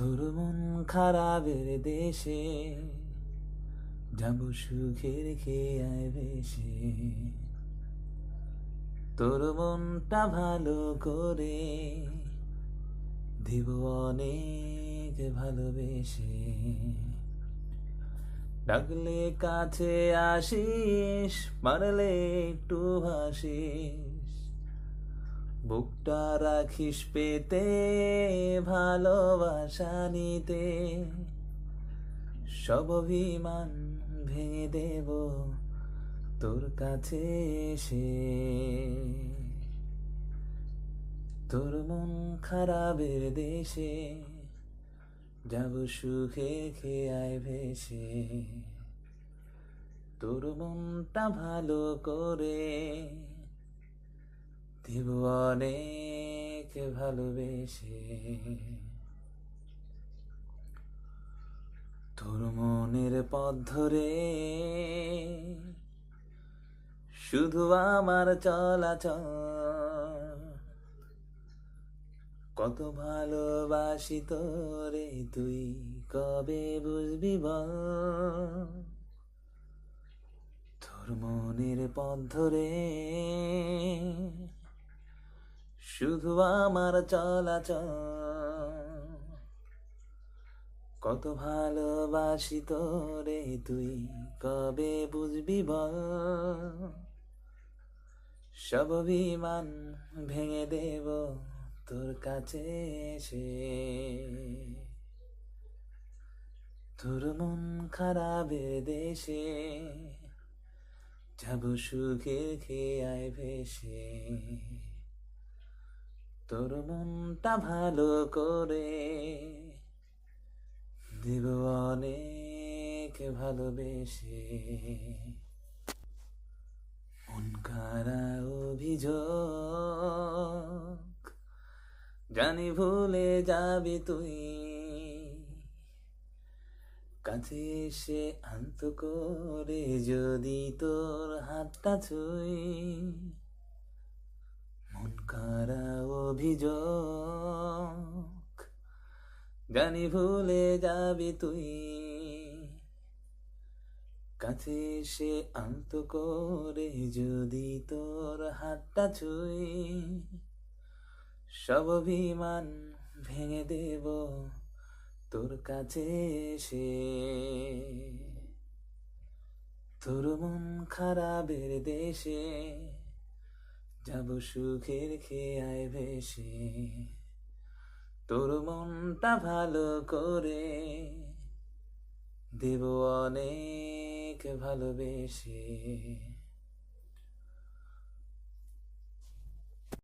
তোর মন খারাপের দেশে যাব সুখের খেয়ায় বেশে তোর মনটা ভালো করে দিব অনেক ভালোবেসে। ডাকলে কাছে আসিস, মারলে একটু হাসিস। বুকটা রাখিস পেতে, ভালোবাসা নিতে। সব অভিমান ভেঙে দেব তোর কাছে এসে। তোর মন খারাপের দেশে যাব সুখে খেয়ায় ভেসে। তোর মনটা ভালো করে দিব অনেক ভালোবেসে? তোর মনের পথ ধরে শুধু আমার চলাচল। কত ভালোবাসি তোরে তুই কবে বুঝবি বল? তোর মনের পথ ধরে শুধু আমার চলাচল। কত ভালোবাসি তোরে, তুই কবে বুঝবি বল? সব বিমান ভেঙে দেব তোর কাছে এসে। তোর মন খারাপের দেশে, যাব সুখে খেয়ায় ভেসে। তোর মনটা ভালো করে দিব অনেক ভালোবেসে। মন কারা অভিযোগ, জানি ভুলে যাবি তুই। কাছে এসে আন্ত করে যদি তোর হাতটা ছুই মন কারা অভিযোগ। জানি ভুলে যাবি তুই। কাছে এসে আন্ত করে যদি তোর হাতটা ছুই, সব অভিমান ভেঙে দেব তোর কাছে সে তোর মন খারাপের দেশে যাব সুখের খেয়ায় ভেসে। তোর মনটা ভালো করে দেব অনেক ভালোবেসে।